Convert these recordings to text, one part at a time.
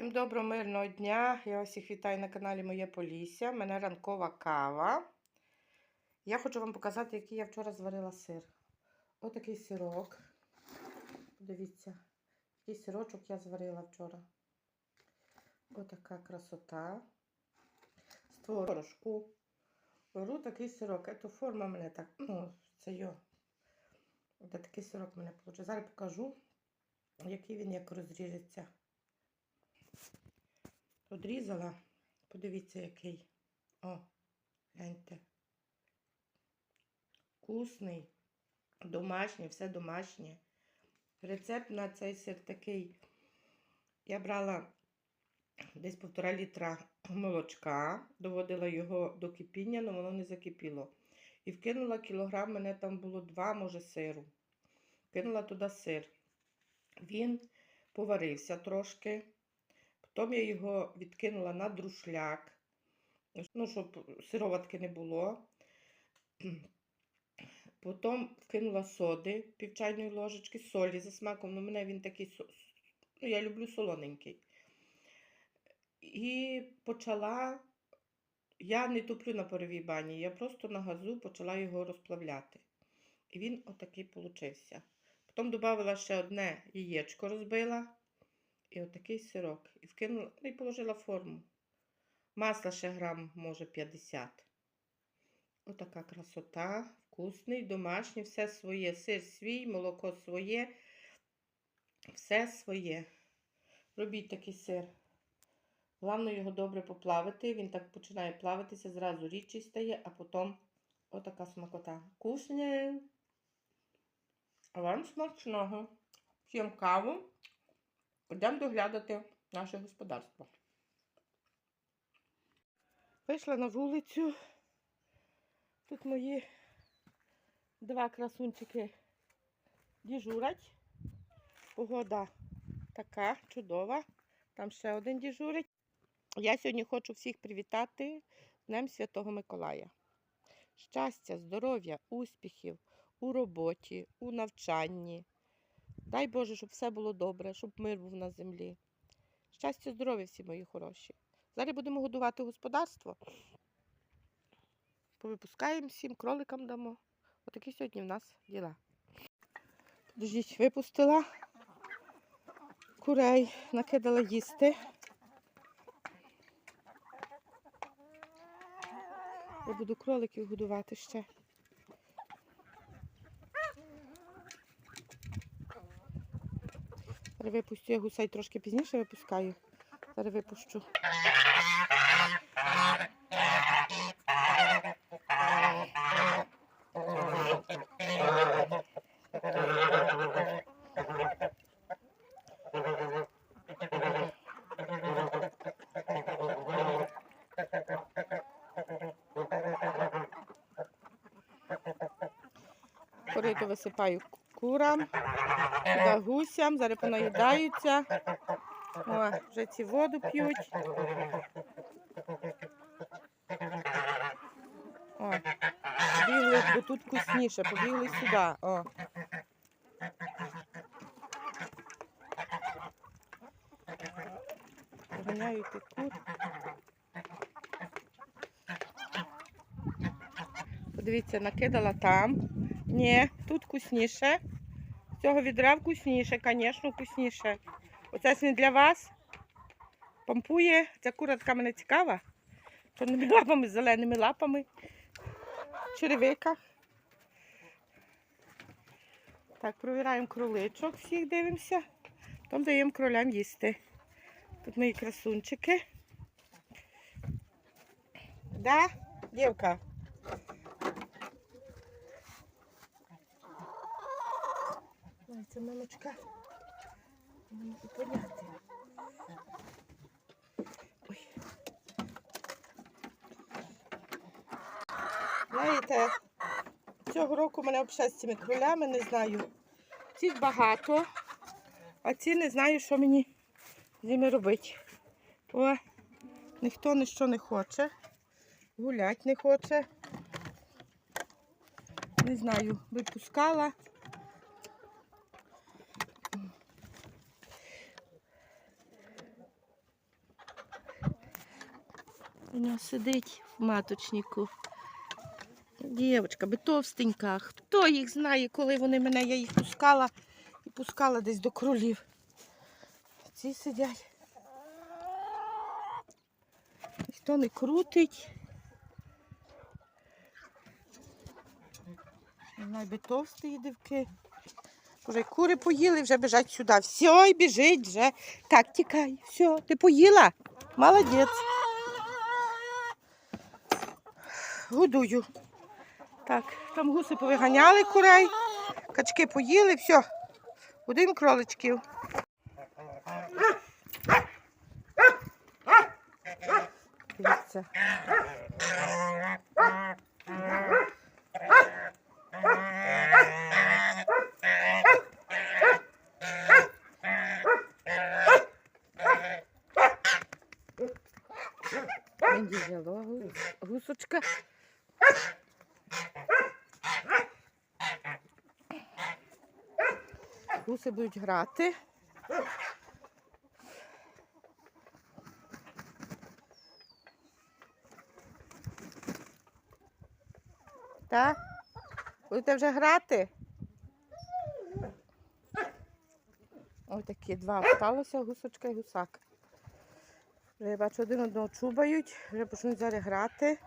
Всім доброго мирного дня. Я всіх вітаю на каналі Моє Полісся. У мене ранкова кава. Я хочу вам показати, який я вчора зварила сир. Отакий сирок. Дивіться, який сирочок я зварила вчора. Отака красота. З творожку. Беру такий сирок. Ето форма мене так. Ну, це йо. Ось такий сирок мене вийшов. Зараз покажу, який він як розріжеться. Одрізала. Подивіться, який. О, гляньте. Вкусний, домашній, все домашнє. Рецепт на цей сир такий. Я брала десь півтора літра молочка, доводила його до кипіння, але воно не закипіло. І вкинула кілограм, мене там було два, може, сиру. Кинула туди сир. Він поварився трошки. Потім я його відкинула на друшляк, ну, щоб сироватки не було. Потім вкинула соди, пів чайної ложечки, солі за смаком. Ну, мене він такий, ну, я люблю солоненький. І почала, я не туплю на паровій бані, я просто на газу почала його розплавляти. І він отакий получився. Потім додала ще одне яєчко розбила. І отакий сирок. І вкинула, ну і положила форму. Масла ще грам, може, 50. Отака красота. Вкусний, домашній, все своє. Сир свій, молоко своє. Все своє. Робіть такий сир. Головне його добре поплавити. Він так починає плавитися, зразу рідчий стає, а потім отака смакота. Вкусне. А вам смачного. Всім каву. Йдемо доглядати наше господарство. Вийшла на вулицю. Тут мої два красунчики діжурять. Погода така чудова. Там ще один діжурить. Я сьогодні хочу всіх привітати Днем Святого Миколая. Щастя, здоров'я, успіхів у роботі, у навчанні. Дай Боже, щоб все було добре, щоб мир був на землі. Щастя, здоров'я всі мої хороші. Зараз будемо годувати господарство. Повипускаємо всім, кроликам дамо. Отакі сьогодні в нас діла. Подождіть, випустила курей, накидала їсти. Я буду кроликів годувати ще. Зараз випустю я гусей трошки пізніше випускаю. Зараз випущу. Корито висипаю курам. Туди гусям, зараз понаїдаються. О, вже ці воду п'ють. О, побігли, бо тут вкусніше, побігли сюди. О. Ганяю тих кур. Подивіться, накидала там. Ні, тут вкусніше. З цього відра вкусніше, звісно, вкусніше. Оце ж не для вас. Помпує. Ця кура мене цікава. Чорними лапами, зеленими лапами. Черевика. Так, провіраємо кроличок, всіх дивимося. Потім даємо кролям їсти. Тут мої красунчики. Да, дівка? Це мамочка. Не поняти. Ой. Знаєте, цього року мене взагалі з цими кролями не знаю. Цих багато, а ці не знаю, що мені з ними робити. О, ніхто ніщо не хоче. Гулять не хоче. Не знаю, випускала. Вона сидить в маточнику. Дівчинка, би товстенька. Хто їх знає, коли вони мене, я їх пускала і пускала десь до кролів. Ці сидять. Ніхто не крутить. Найби товсті дивки. Вже кури поїли, вже біжать сюди. Все, і біжить вже. Так, тікай. Все, ти поїла? Молодець. Годую. Так, там гуси повиганяли курей, качки поїли, все. Один кроличків. Дивіться. Гусочка. Гуси будуть грати. Так? Будете вже грати? Ось такі два осталося, гусочка і гусак. Вже я бачу, один одного чубають, вже почнуть зараз грати.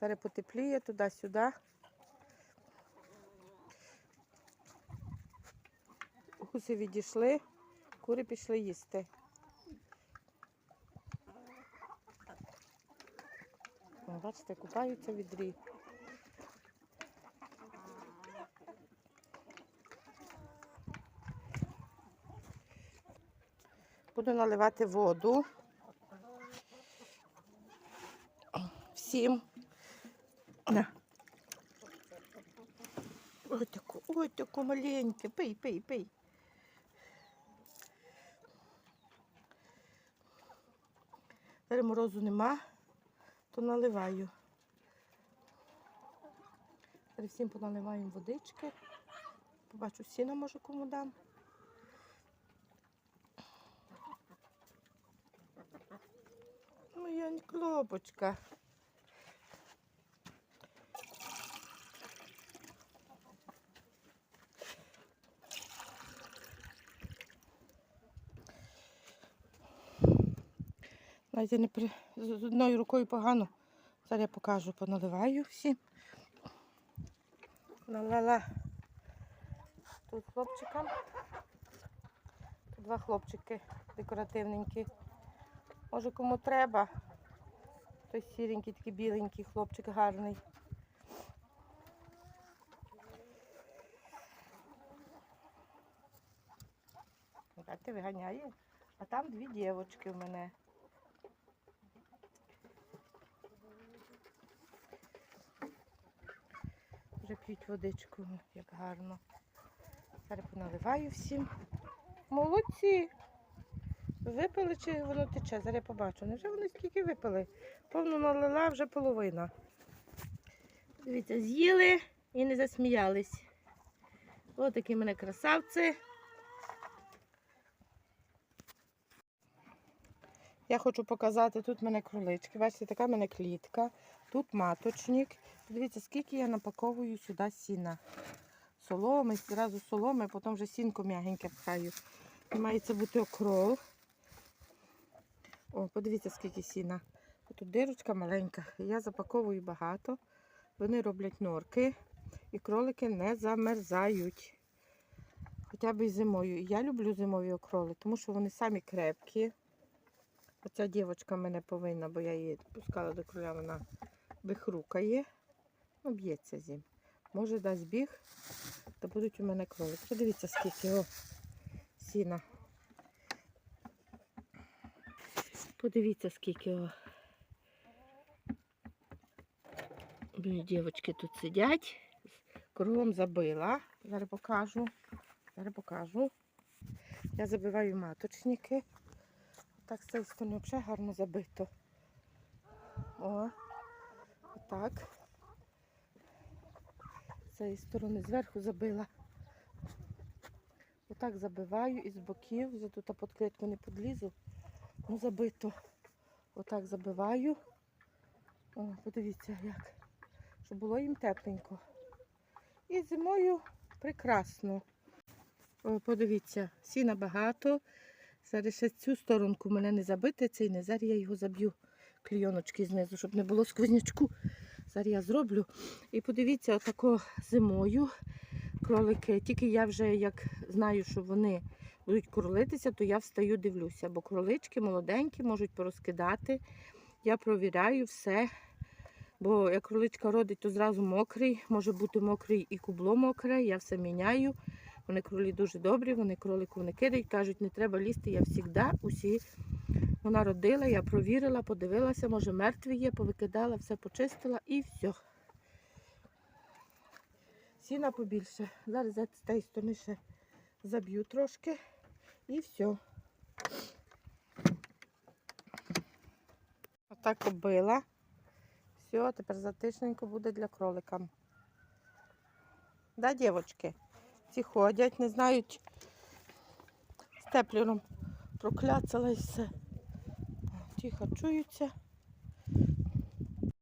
Зараз потепліє туди-сюди. Гуси відійшли, кури пішли їсти. Бачите, купаються в відрі. Буду наливати воду. Всім. На. Ой, таку, ой, таку маленьке. Пий, пий, пий. Зараз морозу нема, то наливаю. Зараз всім поналиваємо водички. Побачу, сіна може кому дам. Моя клопочка. Навіть не при... з одною рукою погано. Зараз я покажу, поналиваю всім. Налила тут хлопчикам. Два хлопчики декоративненькі. Може кому треба. Той сіренький, такий біленький хлопчик гарний. Бачите, виганяє. А там дві дівочки в мене. П'ють водичку, як гарно. Зараз поналиваю всім. Молодці! Випили чи воно тече? Зараз я побачу. Невже вони скільки випили? Повно налила вже половина. Дивіться, з'їли і не засміялись. Ось такі мене красавці. Я хочу показати, тут в мене кролички. Бачите, така в мене клітка. Тут маточник. Дивіться, скільки я напаковую сюди сіна. Соломи, зразу соломи, потім вже сінку м'ягеньке пхаю. І має бути окрол. О, подивіться, скільки сіна. Тут дирочка маленька. Я запаковую багато. Вони роблять норки і кролики не замерзають. Хоча б і зимою. Я люблю зимові окроли, тому що вони самі крепкі. Оця дівчинка мене повинна, бо я її пускала до кроля, вона вихрукає. Ну, б'ється зім. Може дасть біг, то будуть у мене кролики. Подивіться, скільки о, сіна. Подивіться, скільки о. Дівчатки тут сидять. Кругом забила. Зараз покажу. Зараз покажу. Я забиваю маточники. Так, з цієї сторони взагалі гарно забито. О, отак. З цієї сторони зверху забила. Отак забиваю і з боків, вже тут під клітку не підлізу. Ну забито. Отак забиваю. О, подивіться, як. Щоб було їм тепленько. І зимою прекрасно. О, подивіться, сіна багато. Зараз ще цю сторонку мене не забити, цей не. Зараз я його заб'ю клійоночки знизу, щоб не було сквознячку. Зараз я зроблю. І подивіться, отако зимою кролики. Тільки я вже як знаю, що вони будуть кролитися, то я встаю, дивлюся, бо кролички молоденькі можуть порозкидати. Я провіряю все. Бо як кроличка родить, то зразу мокрий, може бути мокрий і кубло мокре, я все міняю. Вони кролі дуже добрі, вони кролику не кидають, кажуть, не треба лізти, я завжди усі. Вона родила, я провірила, подивилася, може мертві є, повикидала, все почистила і все. Сіна побільше. Зараз з тієї сторони ще заб'ю трошки і все. Отак оббила. Все, тепер затишненько буде для кролика. Да, дівчатки? Ці ходять, не знають степлером прокляцала і все. Ті харчуються.